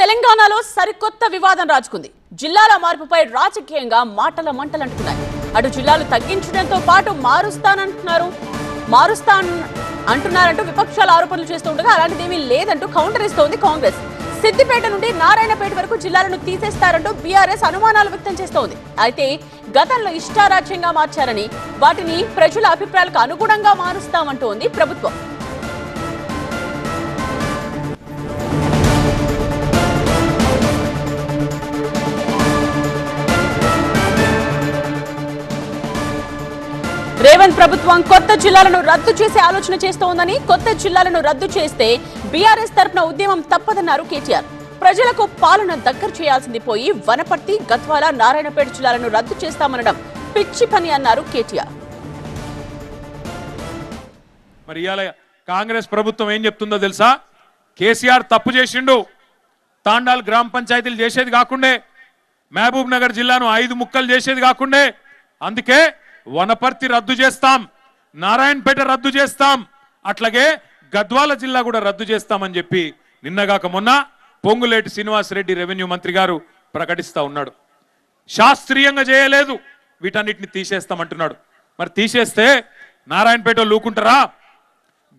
తెలంగాణలో సరికొత్త వివాదం రాజుకుంది. జిల్లాల మార్పుపై రాజకీయంగా మాటల మంటలంటున్నాయి. అటు జిల్లాలు తగ్గించడంతో పాటు మారుస్తానంటున్నారు. మారుస్తాన్ అంటున్నారంటూ విపక్షాలు ఆరోపణలు చేస్తుండగా అలాంటిదేమీ లేదంటూ కౌంటర్ ఇస్తోంది కాంగ్రెస్. సిద్దిపేట నుండి నారాయణపేట వరకు జిల్లాలను తీసేస్తారంటూ బీఆర్ఎస్ అనుమానాలు వ్యక్తం చేస్తోంది. అయితే గతంలో ఇష్టారాజ్యంగా మార్చారని వాటిని ప్రజల అభిప్రాయాలకు అనుగుణంగా మారుస్తామంటోంది ప్రభుత్వం. రేవంత్ ప్రభుత్వం కొత్త జిల్లాలను రద్దు చేసే ఆలోచన చేస్తోందని కొత్త జిల్లాలను రద్దు చేస్తే బీఆర్ఎస్ తరపున ఉద్యమం తప్పదన్నారు కేటీఆర్. ప్రజలకు పాలన దగ్గర చేయాల్సింది పోయి వనపర్తి గద్వాల నారాయణపేట జిల్లాలను రద్దు చేస్తామనడం పిచ్చి పని అన్నారు కేటీఆర్. మరి ఇవాళ కాంగ్రెస్ ప్రభుత్వం ఏం చెప్తుందో తెలుసా? కేసీఆర్ తప్పు చేసిండు. తాండాల్ గ్రామ పంచాయతీలు చేసేది కాకుండే. మహబూబ్ నగర్ జిల్లాను ఐదు ముక్కలు చేసేది కాకుండే. అందుకే వనపర్తి రద్దు చేస్తాం నారాయణపేట రద్దు చేస్తాం అట్లాగే గద్వాల జిల్లా కూడా రద్దు చేస్తామని చెప్పి నిన్నగాక మొన్న పొంగులేటి శ్రీనివాసరెడ్డి రెవెన్యూ మంత్రి గారు ప్రకటిస్తా ఉన్నాడు. శాస్త్రీయంగా చేయలేదు వీటన్నిటిని తీసేస్తామంటున్నాడు. మరి తీసేస్తే నారాయణపేట లూకుంటారా?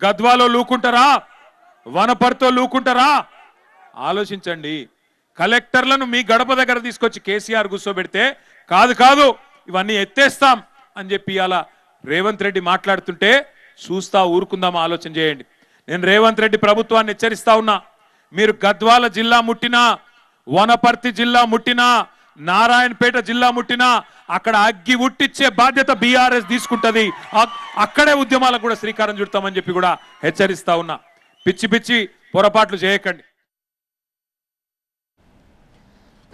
గద్వాలో లూకుంటారా? వనపర్తో లూకుంటారా? ఆలోచించండి. కలెక్టర్లను మీ గడప దగ్గర తీసుకొచ్చి కేసీఆర్ కూర్చోబెడితే కాదు కాదు ఇవన్నీ ఎత్తేస్తాం. అని చెప్పి అలా రేవంత్ రెడ్డి మాట్లాడుతుంటే చూస్తా ఊరుకుందామా ఆలోచన చేయండి. నేను రేవంత్ రెడ్డి ప్రభుత్వాన్ని హెచ్చరిస్తా ఉన్నా. మీరు గద్వాల జిల్లా ముట్టినా వనపర్తి జిల్లా ముట్టినా నారాయణపేట జిల్లా ముట్టినా అక్కడ అగ్గి ఉట్టిచ్చే బాధ్యత బీఆర్ఎస్ తీసుకుంటది. అక్కడే ఉద్యమాలకు కూడా శ్రీకారం చుడతామని చెప్పి కూడా హెచ్చరిస్తా ఉన్నా. పిచ్చి పిచ్చి పొరపాట్లు చేయకండి.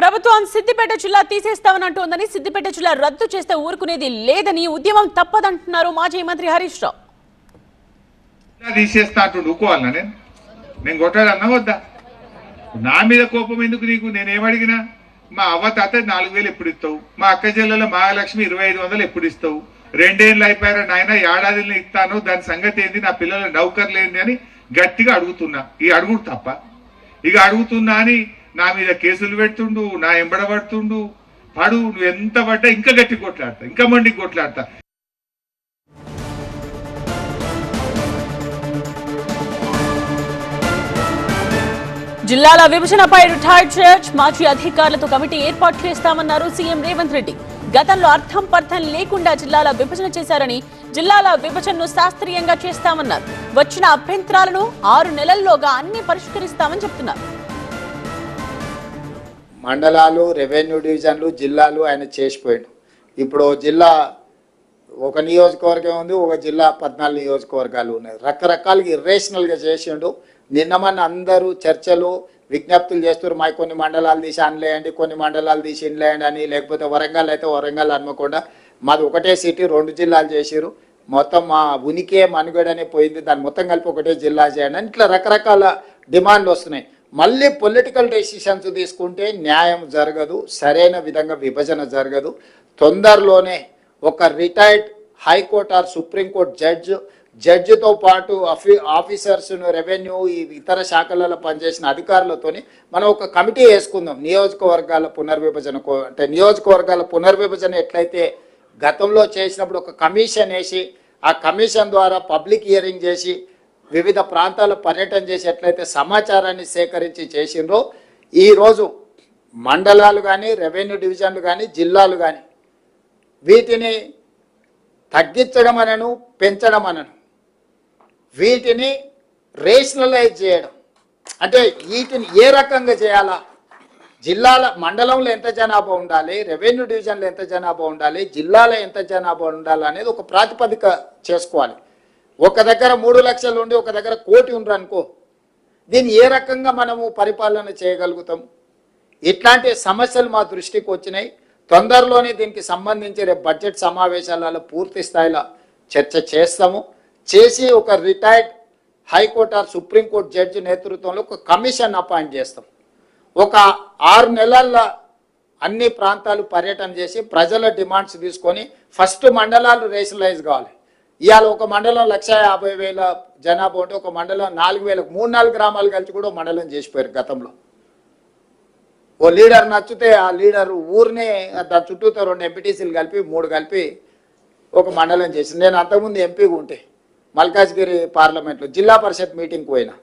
ప్రభుత్వం సిద్దిపేట జిల్లా తీసేస్తామని అంటోందని సిద్దిపేట జిల్లా రద్దు చేస్తే ఊరుకునేది లేదని ఉద్యమం తప్పదంటున్నారు మాజీ మంత్రి హరీష్ రావు. తీసేస్తా అంటూ ఊకోవాలనా నేను? నేను కొట్టాడన్నా వద్దా? నా మీద కోపం ఎందుకు నీకు? నేనేమడిగినా మా అవ్వ తాత నాలుగు వేలు ఎప్పుడు ఇస్తావు? మా అక్క జిల్లాలో మహాలక్ష్మి ఇరవై ఐదు వందలు ఎప్పుడు ఇస్తావు? రెండేళ్ళు అయిపోయారా నాయన ఏడాదిలో ఇస్తాను దాని సంగతి ఏంది? నా పిల్లల నౌకర్ లేని అని గట్టిగా అడుగుతున్నా. ఈ అడుగుడు తప్ప. ఇక అడుగుతున్నా అని నా మీద కేసులు పెడుతుండు నా ఎంబడబడుతుండు పడు నువ్వు ఎంత పడ్డా ఇంకా గట్టి కొట్లాడతా ఇంకా మండి కొట్లాడతా. జిల్లాల విభజనపై రిటైర్డ్ జడ్జ్ మాజీ అధికారులతో కమిటీ ఏర్పాటు చేస్తామన్నారు సీఎం రేవంత్ రెడ్డి. గతంలో అర్థం పర్థం లేకుండా జిల్లాల విభజన చేశారని జిల్లాల విభజనను శాస్త్రీయంగా చేస్తామన్నారు. వచ్చిన అభ్యంతరాలను ఆరు నెలల్లోగా అన్ని పరిష్కరిస్తామని చెప్తున్నారు. మండలాలు రెవెన్యూ డివిజన్లు జిల్లాలు ఆయన చేసిపోయాడు. ఇప్పుడు జిల్లా ఒక నియోజకవర్గం ఉంది ఒక జిల్లా పద్నాలుగు నియోజకవర్గాలు ఉన్నాయి. రకరకాలుగా ఇర్రేషనల్గా చేసిండు. నిన్న మన అందరూ చర్చలు విజ్ఞప్తులు చేస్తారు మా కొన్ని మండలాలు తీసి అనలేయండి కొన్ని మండలాలు తీసి ఇన్లేయండి అని. లేకపోతే వరంగల్ అయితే వరంగల్ అనకుండా మాది ఒకటే సిటీ రెండు జిల్లాలు చేసిరు మొత్తం మా ఉనికే మనుగడనే పోయింది. దాన్ని మొత్తం కలిపి ఒకటే జిల్లా చేయండి అని ఇట్లా రకరకాల డిమాండ్లు వస్తున్నాయి. మళ్ళీ పొలిటికల్ డెసిషన్స్ తీసుకుంటే న్యాయం జరగదు సరైన విధంగా విభజన జరగదు. తొందరలోనే ఒక retired high court or supreme court judge జడ్జితో పాటు అఫీ ఆఫీసర్స్ను రెవెన్యూ ఈ ఇతర శాఖలలో పనిచేసిన అధికారులతోని మనం ఒక కమిటీ వేసుకుందాం. నియోజకవర్గాల పునర్విభజన కో- అంటే నియోజకవర్గాల పునర్విభజన ఎట్లయితే గతంలో చేసినప్పుడు ఒక కమిషన్ వేసి ఆ కమిషన్ ద్వారా పబ్లిక్ హియరింగ్ చేసి వివిధ ప్రాంతాలు పర్యటన చేసి ఎట్లయితే సమాచారాన్ని సేకరించి చేసిండ్రో ఈరోజు మండలాలు కానీ రెవెన్యూ డివిజన్లు కానీ జిల్లాలు కానీ వీటిని తగ్గించడం అనను పెంచడం అనను వీటిని రేషనలైజ్ చేయడం. అంటే వీటిని ఏ రకంగా చేయాలా? జిల్లాల మండలంలో ఎంత జనాభా ఉండాలి రెవెన్యూ డివిజన్లో ఎంత జనాభా ఉండాలి జిల్లాలో ఎంత జనాభా ఉండాలి అనేది ఒక ప్రాతిపదిక చేసుకోవాలి. ఒక దగ్గర మూడు లక్షలు ఉండి ఒక దగ్గర కోటి ఉండరు అనుకో. దీన్ని ఏ రకంగా మనము పరిపాలన చేయగలుగుతాం? ఇట్లాంటి సమస్యలు మా దృష్టికి వచ్చినాయి. తొందరలోనే దీనికి సంబంధించి రేపు బడ్జెట్ సమావేశాలలో పూర్తి స్థాయిలో చర్చ చేస్తాము. చేసి ఒక retired high court or supreme court judge నేతృత్వంలో ఒక కమిషన్ అపాయింట్ చేస్తాం. ఒక ఆరు నెలల్లో అన్ని ప్రాంతాలు పర్యటన చేసి ప్రజల డిమాండ్స్ తీసుకొని ఫస్ట్ మండలాలు రేషనలైజ్ కావాలి. ఇవాళ ఒక మండలం లక్ష యాభై వేల జనాభా ఉంటే ఒక మండలం నాలుగు వేలకు మూడు నాలుగు గ్రామాలు కలిసి కూడా మండలం చేసిపోయారు గతంలో. ఓ లీడర్ నచ్చితే ఆ లీడర్ ఊరినే దాని చుట్టూతో రెండు ఎంపీటీసీలు కలిపి మూడు కలిపి ఒక మండలం చేసింది. నేను అంతకుముందు ఎంపీగా ఉంటే మల్కాజ్గిరి పార్లమెంట్లో జిల్లా పరిషత్ మీటింగ్కి పోయినా.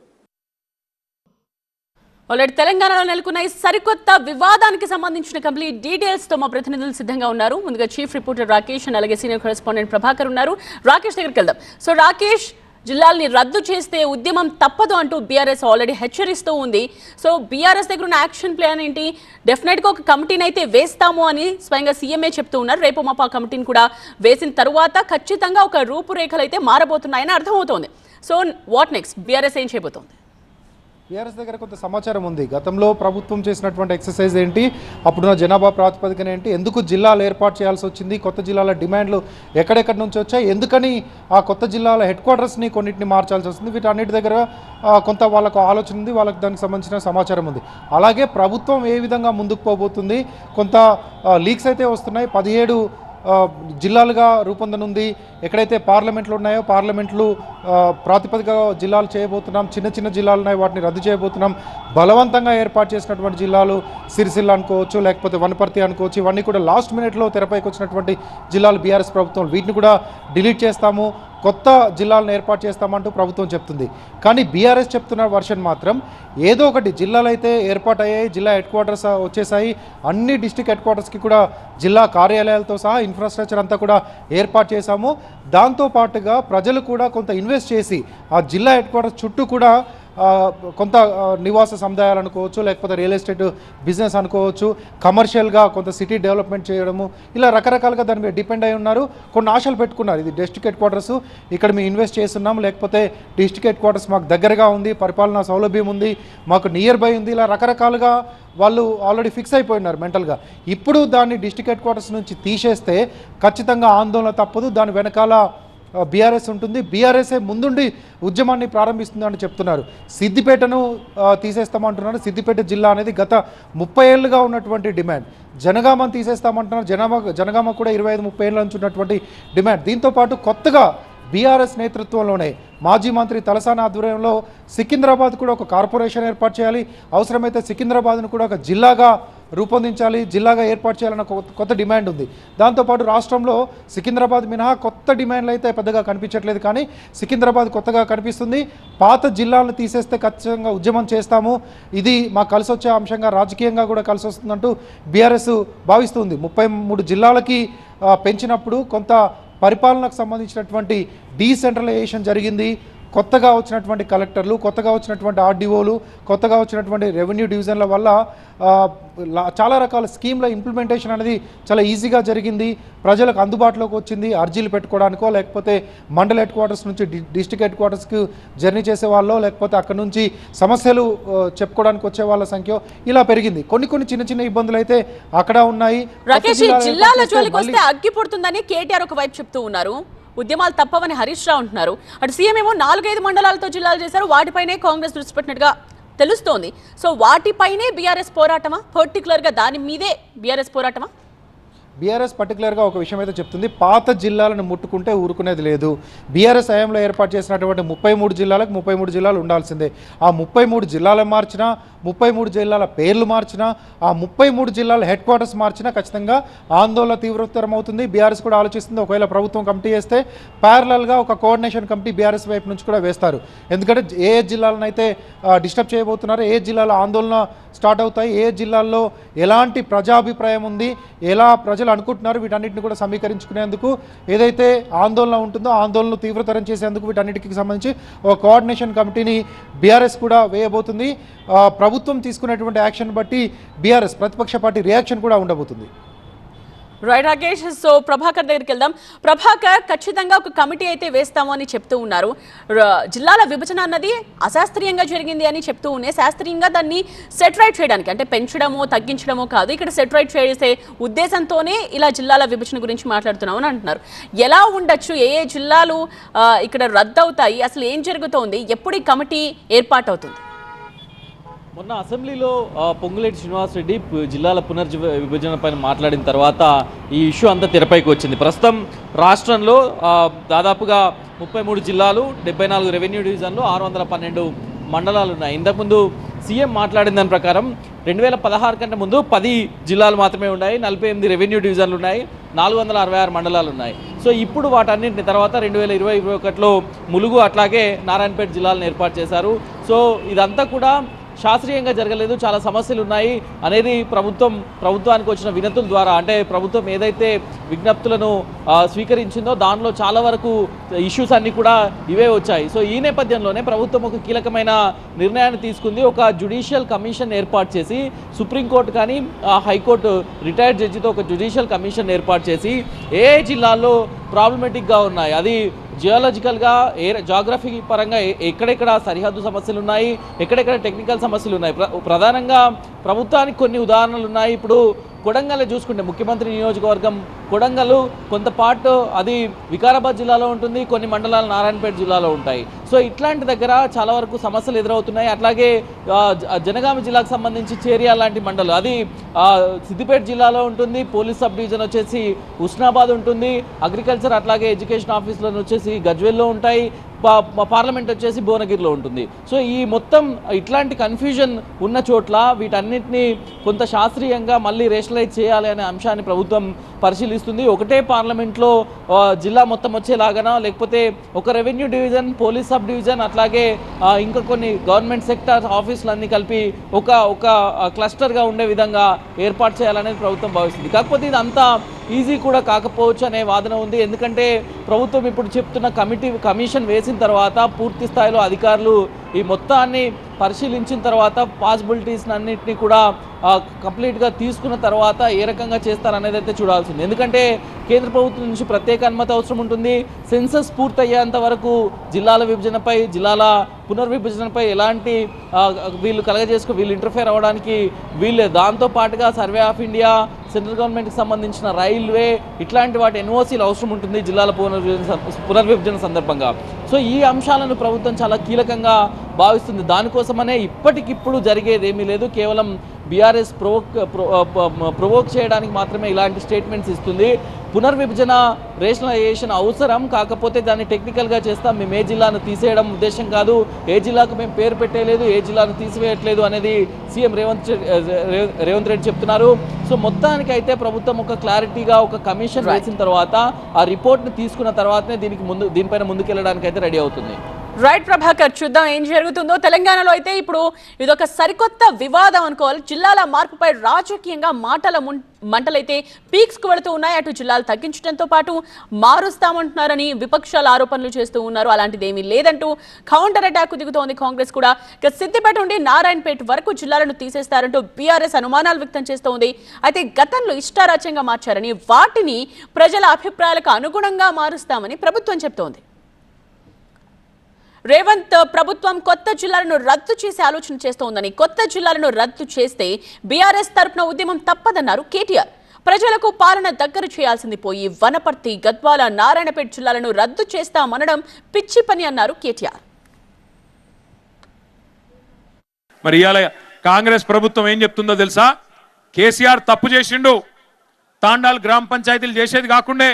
ఆల్రెడీ తెలంగాణలో నెలకొన్న ఈ సరికొత్త వివాదానికి సంబంధించిన కంప్లీట్ డీటెయిల్స్తో మా ప్రతినిధులు సిద్ధంగా ఉన్నారు. ముందుగా చీఫ్ రిపోర్టర్ రాకేష్ అలాగే సీనియర్ కరెస్పాండెంట్ ప్రభాకర్ ఉన్నారు. రాకేష్ దగ్గరికి వెళ్దాం. సో రాకేష్ జిల్లాల్ని రద్దు చేస్తే ఉద్యమం తప్పదు అంటూ బీఆర్ఎస్ ఆల్రెడీ హెచ్చరిస్తూ ఉంది. సో బీఆర్ఎస్ దగ్గర ఉన్న యాక్షన్ ప్లాన్ ఏంటి? డెఫినెట్గా ఒక కమిటీని అయితే వేస్తాము అని స్వయంగా సీఎంఏ చెప్తూ ఉన్నారు. రేపు మాపా కమిటీని కూడా వేసిన తర్వాత ఖచ్చితంగా ఒక రూపురేఖలు అయితే మారబోతున్నాయని అర్థమవుతోంది. సో వాట్ నెక్స్ట్ బీఆర్ఎస్ ఏం చేయబోతోంది? బీఆర్ఎస్ దగ్గర కొంత సమాచారం ఉంది. గతంలో ప్రభుత్వం చేసినటువంటి ఎక్సర్సైజ్ ఏంటి? అప్పుడున్న జనాభా ప్రాతిపదికన ఏంటి? ఎందుకు జిల్లాలు ఏర్పాటు చేయాల్సి వచ్చింది? కొత్త జిల్లాల డిమాండ్లు ఎక్కడెక్కడి నుంచి వచ్చాయి? ఎందుకని ఆ కొత్త జిల్లాల హెడ్ క్వార్టర్స్ని కొన్నింటిని మార్చాల్సి వస్తుంది? వీటన్నిటి దగ్గర కొంత వాళ్ళకు ఆలోచన ఉంది. వాళ్ళకి దానికి సంబంధించిన సమాచారం ఉంది. అలాగే ప్రభుత్వం ఏ విధంగా ముందుకు పోబోతుంది? కొంత లీక్స్ అయితే వస్తున్నాయి. పదిహేడు జిల్లాలుగా రూపొందనుంది. ఎక్కడైతే పార్లమెంట్లు ఉన్నాయో పార్లమెంట్లు ప్రాతిపదిక జిల్లాలు చేయబోతున్నాం. చిన్న చిన్న జిల్లాలు ఉన్నాయి వాటిని రద్దు చేయబోతున్నాం. బలవంతంగా ఏర్పాటు చేసినటువంటి జిల్లాలు సిరిసిల్ల అనుకోవచ్చు లేకపోతే వనపర్తి అనుకోవచ్చు ఇవన్నీ కూడా లాస్ట్ మినిట్లో తెరపైకి వచ్చినటువంటి జిల్లాలు బీఆర్ఎస్ ప్రభుత్వం. వీటిని కూడా డిలీట్ చేస్తాము. కొత్త జిల్లాలను ఏర్పాటు చేస్తామంటూ ప్రభుత్వం చెప్తుంది. కానీ బీఆర్ఎస్ చెప్తున్న వర్షన్ మాత్రం ఏదో ఒకటి జిల్లాలు అయితే ఏర్పాటు అయ్యాయి జిల్లా హెడ్ క్వార్టర్స్ వచ్చేసాయి అన్ని డిస్టిక్ హెడ్ క్వార్టర్స్కి కూడా జిల్లా కార్యాలయాలతో సహా ఇన్ఫ్రాస్ట్రక్చర్ అంతా కూడా ఏర్పాటు చేశాము. దాంతో పాటుగా ప్రజలు కూడా కొంత ఇన్వెస్ట్ చేసి ఆ జిల్లా హెడ్ క్వార్టర్స్ చుట్టూ కూడా కొంత నివాస సముదాయాలు అనుకోవచ్చు లేకపోతే రియల్ ఎస్టేట్ బిజినెస్ అనుకోవచ్చు కమర్షియల్గా కొంత సిటీ డెవలప్మెంట్ చేయడము ఇలా రకరకాలుగా దాని మీద డిపెండ్ అయి ఉన్నారు. కొన్ని ఆశలు పెట్టుకున్నారు. ఇది డిస్ట్రిక్ట్ హెడ్ క్వార్టర్స్. ఇక్కడ మేము ఇన్వెస్ట్ చేస్తున్నాం లేకపోతే డిస్ట్రిక్ట్ హెడ్ క్వార్టర్స్ మాకు దగ్గరగా ఉంది. పరిపాలనా సౌలభ్యం ఉంది. మాకు నియర్ బై ఉంది. ఇలా రకరకాలుగా వాళ్ళు ఆల్రెడీ ఫిక్స్ అయిపోయినారు మెంటల్గా. ఇప్పుడు దాన్ని డిస్ట్రిక్ట్ హెడ్ క్వార్టర్స్ నుంచి తీసేస్తే ఖచ్చితంగా ఆందోళన తప్పదు. దాని వెనకాల బీఆర్ఎస్ ఉంటుంది. బీఆర్ఎస్ఏ ముందుండి ఉద్యమాన్ని ప్రారంభిస్తుందని చెప్తున్నారు. సిద్దిపేటను తీసేస్తామంటున్నారు. సిద్దిపేట జిల్లా అనేది గత ముప్పై ఏళ్ళుగా ఉన్నటువంటి డిమాండ్. జనగామను తీసేస్తామంటున్నారు. జనగామ జనగామ కూడా ఇరవై ఐదు ముప్పై ఏళ్ళ నుంచి ఉన్నటువంటి డిమాండ్. దీంతో పాటు కొత్తగా బీఆర్ఎస్ నేతృత్వంలోనే మాజీ మంత్రి తలసాని ఆధ్వర్యంలో సికింద్రాబాద్ కూడా ఒక కార్పొరేషన్ ఏర్పాటు చేయాలి. అవసరమైతే సికింద్రాబాద్ను కూడా ఒక జిల్లాగా రూపొందించాలి జిల్లాగా ఏర్పాటు చేయాలన్న కొత్త- కొత్త డిమాండ్ ఉంది. దాంతోపాటు రాష్ట్రంలో సికింద్రాబాద్ మినహా కొత్త డిమాండ్లు అయితే పెద్దగా కనిపించట్లేదు కానీ సికింద్రాబాద్ కొత్తగా కనిపిస్తుంది. పాత జిల్లాలను తీసేస్తే ఖచ్చితంగా ఉద్యమం చేస్తాము. ఇది మాకు కలిసి వచ్చే అంశంగా రాజకీయంగా కూడా కలిసి వస్తుందంటూ బీఆర్ఎస్ భావిస్తుంది. ముప్పై మూడు జిల్లాలకి పెంచినప్పుడు కొంత పరిపాలనకు సంబంధించినటువంటి డీసెంట్రలైజేషన్ జరిగింది. కొత్తగా వచ్చినటువంటి కలెక్టర్లు కొత్తగా వచ్చినటువంటి ఆర్డీఓలు కొత్తగా వచ్చినటువంటి రెవెన్యూ డివిజన్ల వల్ల చాలా రకాల స్కీమ్ల ఇంప్లిమెంటేషన్ అనేది చాలా ఈజీగా జరిగింది. ప్రజలకు అందుబాటులోకి వచ్చింది. అర్జీలు పెట్టుకోవడానికో లేకపోతే మండల్ హెడ్ క్వార్టర్స్ నుంచి డిస్టిక్ హెడ్ క్వార్టర్స్కి జర్నీ చేసే వాళ్ళో లేకపోతే అక్కడ నుంచి సమస్యలు చెప్పుకోవడానికి వచ్చే వాళ్ళ సంఖ్య ఇలా పెరిగింది. కొన్ని కొన్ని చిన్న చిన్న ఇబ్బందులు అయితే అక్కడ ఉన్నాయి. కొత్త రాకేష్ ఈ జిల్లాలు ఏర్పాటు జిల్లాల చేస్తే జోలికి మళ్ళీ- వస్తే అగ్గి పుడుతుందని కేటీఆర్ ఒక వైపు చెప్తూ ఉన్నారు. ఉద్యమాలు తప్పవని హరీష్ రావు అంటున్నారు. అటు సీఎం ఏమో నాలుగైదు మండలాలతో జిల్లాలు చేశారు. వాటిపైనే కాంగ్రెస్ దృష్టి పెట్టినట్టుగా తెలుస్తోంది. సో వాటిపైనే బీఆర్ఎస్ పోరాటమా? పర్టికులర్గా దాని మీదే బీఆర్ఎస్ పోరాటమా? బీఆర్ఎస్ పర్టికులర్గా ఒక విషయం అయితే చెప్తుంది. పాత జిల్లాలను ముట్టుకుంటే ఊరుకునేది లేదు. బీఆర్ఎస్ హయాంలో ఏర్పాటు చేసినటువంటి ముప్పై మూడు జిల్లాలకు ముప్పై మూడు జిల్లాలు ఉండాల్సిందే. ఆ ముప్పై మూడు జిల్లాలను మార్చినా ముప్పై మూడు జిల్లాల పేర్లు మార్చినా ఆ ముప్పై మూడు జిల్లాల హెడ్ క్వార్టర్స్ మార్చినా ఖచ్చితంగా ఆందోళన తీవ్రతరం అవుతుంది. బీఆర్ఎస్ కూడా ఆలోచిస్తుంది ఒకవేళ ప్రభుత్వం కమిటీ వేస్తే ప్యారలల్గా ఒక కోఆర్డినేషన్ కమిటీ బీఆర్ఎస్ వైపు నుంచి కూడా వేస్తారు. ఎందుకంటే ఏ జిల్లాలనైతే డిస్టర్బ్ చేయబోతున్నారో ఏ జిల్లాలో ఆందోళన స్టార్ట్ అవుతాయి ఏ జిల్లాల్లో ఎలాంటి ప్రజాభిప్రాయం ఉంది ఎలా ప్రజలు అనుకుంటున్నారు వీటన్నిటిని కూడా సమీకరించుకునేందుకు. ఏదైతే ఆందోళన ఉంటుందో ఆందోళనలు తీవ్రతరం చేసేందుకు వీటన్నిటికి సంబంధించి ఒక కోఆర్డినేషన్ కమిటీని బీఆర్ఎస్ కూడా వేయబోతుంది. ప్రభుత్వం తీసుకునేటువంటి యాక్షన్ బట్టి బీఆర్ఎస్ ప్రతిపక్ష పార్టీ రియాక్షన్ కూడా ఉండబోతుంది. రైట్ రాకేష్ సో ప్రభాకర్ దగ్గరికి వెళ్దాం. ప్రభాకర్ ఖచ్చితంగా ఒక కమిటీ అయితే వేస్తాము అని చెప్తూ ఉన్నారు. జిల్లాల విభజన అన్నది అశాస్త్రీయంగా జరిగింది అని చెప్తూ ఉన్నాయి. శాస్త్రీయంగా దాన్ని సెటరైట్ చేయడానికి అంటే పెంచడమో తగ్గించడమో కాదు. ఇక్కడ సెటరైట్ చేసే ఉద్దేశంతోనే ఇలా జిల్లాల విభజన గురించి మాట్లాడుతున్నాం అని అంటున్నారు. ఎలా ఉండొచ్చు? ఏ ఏ జిల్లాలు ఇక్కడ రద్దు అవుతాయి అసలు ఏం జరుగుతోంది? ఎప్పుడు ఈ కమిటీ ఏర్పాటు అవుతుంది మొన్న అసెంబ్లీలో పొంగులేటి శ్రీనివాసరెడ్డి జిల్లాల పునర్జీ విభజన పైన మాట్లాడిన తర్వాత ఈ ఇష్యూ అంతా తెరపైకి వచ్చింది. ప్రస్తుతం రాష్ట్రంలో దాదాపుగా ముప్పై మూడు జిల్లాలు డెబ్బై నాలుగు రెవెన్యూ డివిజన్లు ఆరు వందల పన్నెండు మండలాలు ఉన్నాయి. ఇంతకుముందు సీఎం మాట్లాడిన దాని ప్రకారం రెండు వేల పదహారు కంటే ముందు పది జిల్లాలు మాత్రమే ఉన్నాయి నలభై ఎనిమిది రెవెన్యూ డివిజన్లు ఉన్నాయి నాలుగు వందల అరవై ఆరు మండలాలు ఉన్నాయి. సో ఇప్పుడు వాటన్నింటిని తర్వాత రెండు వేల ఇరవై ఇరవై ఒకటిలో ములుగు అట్లాగే నారాయణపేట జిల్లాలను ఏర్పాటు చేశారు. సో ఇదంతా కూడా శాస్త్రీయంగా జరగలేదు చాలా సమస్యలు ఉన్నాయి అనేది ప్రభుత్వం ప్రభుత్వానికి వచ్చిన వినతుల ద్వారా. అంటే ప్రభుత్వం ఏదైతే విజ్ఞప్తులను స్వీకరించిందో దానిలో చాలా వరకు ఇష్యూస్ అన్నీ కూడా ఇవే వచ్చాయి. సో ఈ నేపథ్యంలోనే ప్రభుత్వం ఒక కీలకమైన నిర్ణయాన్ని తీసుకుంది. ఒక జుడిషియల్ కమిషన్ ఏర్పాటు చేసి సుప్రీంకోర్టు కానీ హైకోర్టు రిటైర్డ్ జడ్జితో ఒక జుడిషియల్ కమిషన్ ఏర్పాటు చేసి ఏ జిల్లాల్లో ప్రాబ్లమెటిక్గా ఉన్నాయి? అది జియోలాజికల్గా ఏ జాగ్రఫీ పరంగా ఎ- ఎక్కడెక్కడ సరిహద్దు సమస్యలు ఉన్నాయి ఎక్కడెక్కడ టెక్నికల్ సమస్యలు ఉన్నాయి ప్ర- ప్రధానంగా ప్రభుత్వానికి కొన్ని ఉదాహరణలు ఉన్నాయి ఇప్పుడు కొడంగల్ చూసుకుంటే ముఖ్యమంత్రి నియోజకవర్గం కొడంగల్ కొంతపాటు అది వికారాబాద్ జిల్లాలో ఉంటుంది కొన్ని మండలాలు నారాయణపేట జిల్లాలో ఉంటాయి. సో ఇట్లాంటి దగ్గర చాలా వరకు సమస్యలు ఎదురవుతున్నాయి. అట్లాగే జనగామ జిల్లాకు సంబంధించి చేరియా లాంటి మండలం అది సిద్దిపేట జిల్లాలో ఉంటుంది పోలీస్ సబ్ డివిజన్ వచ్చేసి ఉస్నాబాద్ ఉంటుంది అగ్రికల్చర్ అట్లాగే ఎడ్యుకేషన్ ఆఫీసులను వచ్చేసి గజ్వేల్లో ఉంటాయి. పార్లమెంట్ వచ్చేసి భువనగిరిలో ఉంటుంది. సో ఈ మొత్తం ఇట్లాంటి కన్ఫ్యూజన్ ఉన్న చోట్ల వీటన్నిటిని కొంత శాస్త్రీయంగా మళ్ళీ రేషనలైజ్ చేయాలి అనే అంశాన్ని ప్రభుత్వం పరిశీలిస్తుంది. ఒకటే పార్లమెంట్లో జిల్లా మొత్తం వచ్చేలాగానా? లేకపోతే ఒక revenue division police sub division అట్లాగే ఇంకా కొన్ని గవర్నమెంట్ సెక్టర్ ఆఫీసులన్నీ కలిపి ఒక ఒక క్లస్టర్గా ఉండే విధంగా ఏర్పాటు చేయాలనేది ప్రభుత్వం భావిస్తుంది. కాకపోతే ఇది అంతా ఈజీ కూడా కాకపోవచ్చు అనే వాదన ఉంది. ఎందుకంటే ప్రభుత్వం ఇప్పుడు చెప్తున్న కమిటీ కమిషన్ వేసిన తర్వాత పూర్తి స్థాయిలో అధికారులు ఈ మొత్తాన్ని పరిశీలించిన తర్వాత పాసిబిలిటీస్ అన్నింటినీ కూడా కంప్లీట్గా తీసుకున్న తర్వాత ఏ రకంగా చేస్తారనేది అయితే చూడాల్సింది. ఎందుకంటే కేంద్ర ప్రభుత్వం నుంచి ప్రత్యేక అనుమతి అవసరం ఉంటుంది. సెన్సస్ పూర్తయ్యేంత వరకు జిల్లాల విభజనపై జిల్లాల పునర్విభజనపై ఎలాంటి వీళ్ళు కలగజేసుకు వీళ్ళు ఇంటర్ఫేర్ అవ్వడానికి వీళ్ళే దాంతో పాటుగా సర్వే ఆఫ్ ఇండియా సెంట్రల్ గవర్నమెంట్కి సంబంధించిన రైల్వే ఇట్లాంటి వాటి ఎన్ఓసీలు అవసరం ఉంటుంది జిల్లాల పునర్విభజన పునర్విభజన సందర్భంగా. సో ఈ అంశాలను ప్రభుత్వం చాలా కీలకంగా భావిస్తుంది. దానికోసమనే ఇప్పటికిప్పుడు జరిగేది ఏమీ లేదు. కేవలం బీఆర్ఎస్ ప్రొవోక్ ప్రొవోక్ చేయడానికి మాత్రమే ఇలాంటి స్టేట్మెంట్స్ ఇస్తుంది. పునర్విభజన రేషనలైజేషన్ అవసరం. కాకపోతే దాన్ని టెక్నికల్గా చేస్తాం. మేము ఏ జిల్లాను తీసేయడం ఉద్దేశం కాదు. ఏ జిల్లాకు మేము పేరు పెట్టేయలేదు ఏ జిల్లాను తీసివేయట్లేదు అనేది సీఎం రేవంత్ రేవంత్ రెడ్డి చెప్తున్నారు. సో మొత్తానికి అయితే ప్రభుత్వం ఒక క్లారిటీగా ఒక కమిషన్ వేసిన తర్వాత ఆ రిపోర్ట్ని తీసుకున్న తర్వాతనే దీనికి ముందు దీనిపైన ముందుకెళ్ళడానికి అయితే రెడీ అవుతుంది. రైట్ ప్రభాకర్ చూద్దాం ఏం జరుగుతుందో. తెలంగాణలో అయితే ఇప్పుడు ఇదొక సరికొత్త వివాదం అనుకోవాలి. జిల్లాల మార్పుపై రాజకీయంగా మాటల ముం- మంటలైతే పీక్స్కు వెళుతూ ఉన్నాయి. అటు జిల్లాలు తగ్గించడంతో పాటు మారుస్తామంటున్నారని విపక్షాలు ఆరోపణలు చేస్తూ ఉన్నారు. అలాంటిది ఏమీ లేదంటూ కౌంటర్ అటాక్ దిగుతోంది కాంగ్రెస్ కూడా. ఇక సిద్దిపేట నుండి నారాయణపేట వరకు జిల్లాలను తీసేస్తారంటూ బీఆర్ఎస్ అనుమానాలు వ్యక్తం చేస్తోంది. అయితే గతంలో ఇష్టారాజ్యంగా మార్చారని వాటిని ప్రజల అభిప్రాయాలకు అనుగుణంగా మారుస్తామని ప్రభుత్వం చెప్తోంది. రేవంత్ ప్రభుత్వం కొత్త జిల్లాలను రద్దు చేసే ఆలోచన చేస్తోందని కొత్త జిల్లాలను రద్దు చేస్తే బీఆర్ఎస్ తరపున ఉద్యమం తప్పదన్నారు కేటీఆర్. ప్రజలకు పాలన దగ్గర చేయాల్సింది పోయి వనపర్తి గద్వాల నారాయణపేట జిల్లాలను రద్దు చేస్తామనడం పిచ్చి పని అన్నారు కేటీఆర్. మరి ఇవాళ కాంగ్రెస్ ప్రభుత్వం ఏం చెప్తుందో తెలుసా? కేసీఆర్ తప్పు చేసిండు. తాండాల్ గ్రామ పంచాయతీలు చేసేది కాకుండే.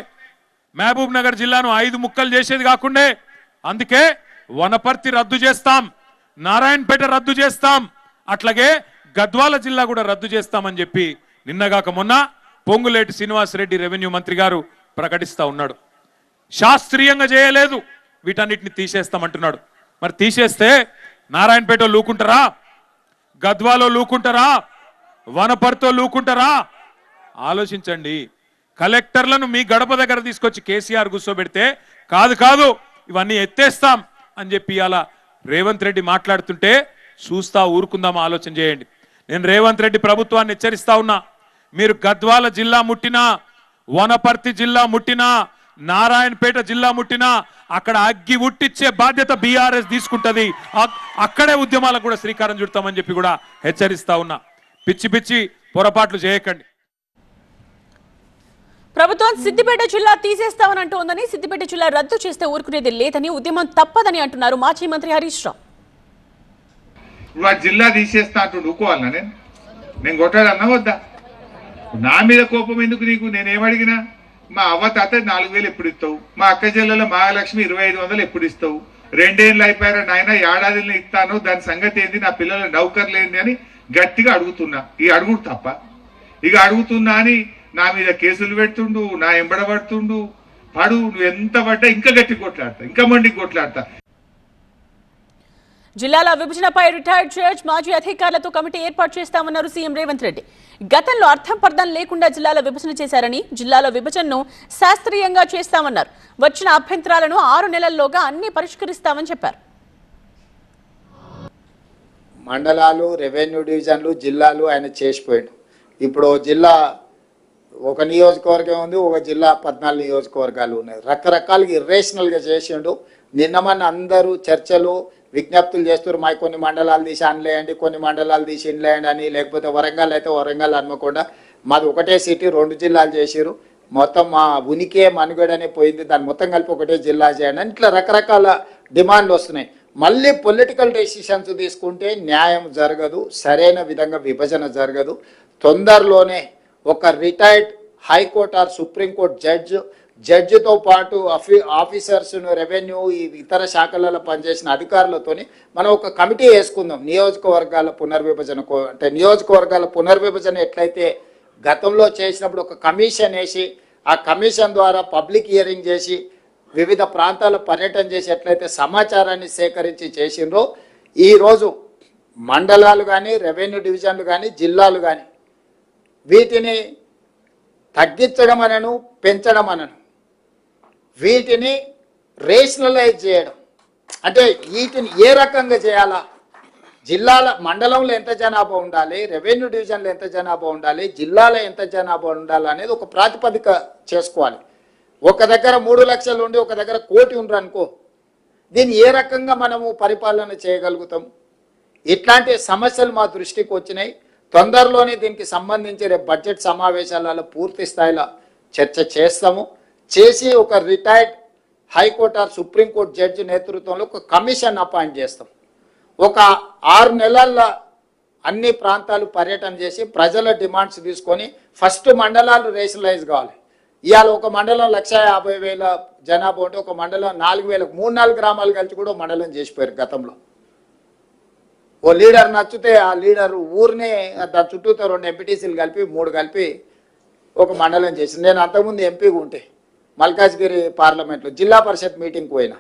మహబూబ్ నగర్ జిల్లాను ఐదు ముక్కలు చేసేది కాకుండే. అందుకే వనపర్తి రద్దు చేస్తాం నారాయణపేట రద్దు చేస్తాం అట్లాగే గద్వాల జిల్లా కూడా రద్దు చేస్తామని చెప్పి నిన్నగాక మొన్న పొంగులేటి శ్రీనివాస్ రెడ్డి రెవెన్యూ మంత్రి గారు ప్రకటిస్తా ఉన్నాడు. శాస్త్రీయంగా చేయలేదు వీటన్నిటిని తీసేస్తామంటున్నాడు. మరి తీసేస్తే నారాయణపేట లూకుంటారా? గద్వాలో లూకుంటారా? వనపర్తో లూకుంటారా? ఆలోచించండి. కలెక్టర్లను మీ గడప దగ్గర తీసుకొచ్చి కేసీఆర్ కూర్చోబెడితే కాదు కాదు ఇవన్నీ ఎత్తేస్తాం. అని చెప్పి అలా రేవంత్ రెడ్డి మాట్లాడుతుంటే చూస్తా ఊరుకుందామా ఆలోచన చేయండి. నేను రేవంత్ రెడ్డి ప్రభుత్వాన్ని హెచ్చరిస్తా ఉన్నా. మీరు గద్వాల జిల్లా ముట్టినా వనపర్తి జిల్లా ముట్టినా నారాయణపేట జిల్లా ముట్టినా అక్కడ అగ్గి ఉట్టిచ్చే బాధ్యత బీఆర్ఎస్ తీసుకుంటుంది. అక్కడే ఉద్యమాలకు కూడా శ్రీకారం చుడతామని చెప్పి కూడా హెచ్చరిస్తా ఉన్నా. పిచ్చి పిచ్చి పొరపాట్లు చేయకండి. ప్రభుత్వం సిద్దిపేట జిల్లా తీసేస్తామని ఉందని సిద్దిపేట జిల్లా రద్దు చేస్తే ఊరుకునేది లేదని ఉద్యమం తప్పదని అంటున్నారు మాజీ మంత్రి హరీష్ రావు. ఇప్పుడు ఆ జిల్లా తీసేస్తా అంటూ ఊకోవాలనా నేను? నేను కొట్టాడన్నా వద్దా? నా మీద కోపం ఎందుకు నీకు? నేనేమడిగినా మా అవ్వ తాత నాలుగు వేలు ఎప్పుడు ఇస్తావు? మా అక్క జిల్లాలో మహాలక్ష్మి ఇరవై ఐదు వందలు ఎప్పుడు ఇస్తావు? రెండేళ్ళు అయిపోయారా నాయన ఏడాదిలో ఇస్తాను దాని సంగతి ఏంది? నా పిల్లల నౌకర్లు ఏంది అని గట్టిగా అడుగుతున్నా. ఈ అడుగుడు తప్ప. ఇక అడుగుతున్నా అని నా మీద కేసులు పెడుతుండు నా ఎంబడబడుతుండు పడు నువ్వు ఎంత పడ్డా ఇంకా గట్టి కొట్లాడతా ఇంకా మండికి కొట్లాడతా. జిల్లాల విభజనపై రిటైర్డ్ జడ్జ్ మాజీ అధికారులతో కమిటీ ఏర్పాటు చేస్తామన్నారు సీఎం రేవంత్ రెడ్డి. గతంలో అర్థం పర్థం లేకుండా జిల్లాల విభజన చేశారని జిల్లాల విభజనను శాస్త్రీయంగా చేస్తామన్నారు. వచ్చిన అభ్యంతరాలను ఆరు నెలల్లోగా అన్ని పరిష్కరిస్తామని చెప్పారు. మండలాలు రెవెన్యూ డివిజన్లు జిల్లాలు ఆయన చేసిపోయాడు. ఇప్పుడు జిల్లా ఒక నియోజకవర్గం ఉంది ఒక జిల్లా పద్నాలుగు నియోజకవర్గాలు ఉన్నాయి. రకరకాలుగా ఇర్రేషనల్గా చేసిండు. నిన్న మన అందరూ చర్చలు విజ్ఞప్తులు చేస్తారు మా కొన్ని మండలాలు తీసి అనలేయండి కొన్ని మండలాలు తీసి ఇన్లేయండి అని. లేకపోతే వరంగల్ అయితే వరంగల్ అనకుండా మాది ఒకటే సిటీ రెండు జిల్లాలు చేసిరు మొత్తం మా ఉనికే మనుగడనే పోయింది. దాన్ని మొత్తం కలిపి ఒకటే జిల్లా చేయండి అని ఇట్లా రకరకాల డిమాండ్లు వస్తున్నాయి. మళ్ళీ పొలిటికల్ డెసిషన్స్ తీసుకుంటే న్యాయం జరగదు సరైన విధంగా విభజన జరగదు. తొందరలోనే ఒక retired high court or supreme court judge జడ్జితో పాటు అఫీ ఆఫీసర్స్ను రెవెన్యూ ఈ ఇతర శాఖలలో పనిచేసిన అధికారులతోని మనం ఒక కమిటీ వేసుకుందాం. నియోజకవర్గాల పునర్విభజన కో- అంటే నియోజకవర్గాల పునర్విభజన ఎట్లయితే గతంలో చేసినప్పుడు ఒక కమిషన్ వేసి ఆ కమిషన్ ద్వారా పబ్లిక్ హియరింగ్ చేసి వివిధ ప్రాంతాల పర్యటన చేసి ఎట్లయితే సమాచారాన్ని సేకరించి చేసిండ్రో ఈరోజు మండలాలు కానీ రెవెన్యూ డివిజన్లు కానీ జిల్లాలు కానీ వీటిని తగ్గించడం అనను పెంచడం అనను వీటిని రేషనలైజ్ చేయడం. అంటే వీటిని ఏ రకంగా చేయాలా? జిల్లాల మండలంలో ఎంత జనాభా ఉండాలి? రెవెన్యూ డివిజన్లో ఎంత జనాభా ఉండాలి? జిల్లాలో ఎంత జనాభా ఉండాలి అనేది ఒక ప్రాతిపదిక చేసుకోవాలి. ఒక దగ్గర మూడు లక్షలు ఉండి ఒక దగ్గర కోటి ఉండరు అనుకో దీన్ని ఏ రకంగా మనము పరిపాలన చేయగలుగుతాం? ఇట్లాంటి సమస్యలు మా దృష్టికి వచ్చినాయి. తొందరలోనే దీనికి సంబంధించి రేపు బడ్జెట్ సమావేశాలలో పూర్తి స్థాయిలో చర్చ చేస్తాము. చేసి ఒక retired high court or supreme court judge నేతృత్వంలో ఒక కమిషన్ అపాయింట్ చేస్తాం. ఒక ఆరు నెలల్లో అన్ని ప్రాంతాలు పర్యటన చేసి ప్రజల డిమాండ్స్ తీసుకొని ఫస్ట్ మండలాలు రేషనలైజ్ కావాలి. ఇవాళ ఒక మండలం లక్ష యాభై వేల జనాభా ఉంటే ఒక మండలం నాలుగు వేలకు మూడు నాలుగు గ్రామాలు కలిసి కూడా మండలం చేసిపోయారు గతంలో. ఓ లీడర్ నచ్చితే ఆ లీడర్ ఊరినే దాని చుట్టూతో రెండు ఎంపీటీసీలు కలిపి మూడు కలిపి ఒక మండలం చేసింది. నేను అంతకుముందు ఎంపీగా ఉంటే మల్కాజ్గిరి పార్లమెంట్లో జిల్లా పరిషత్ మీటింగ్కి పోయినా.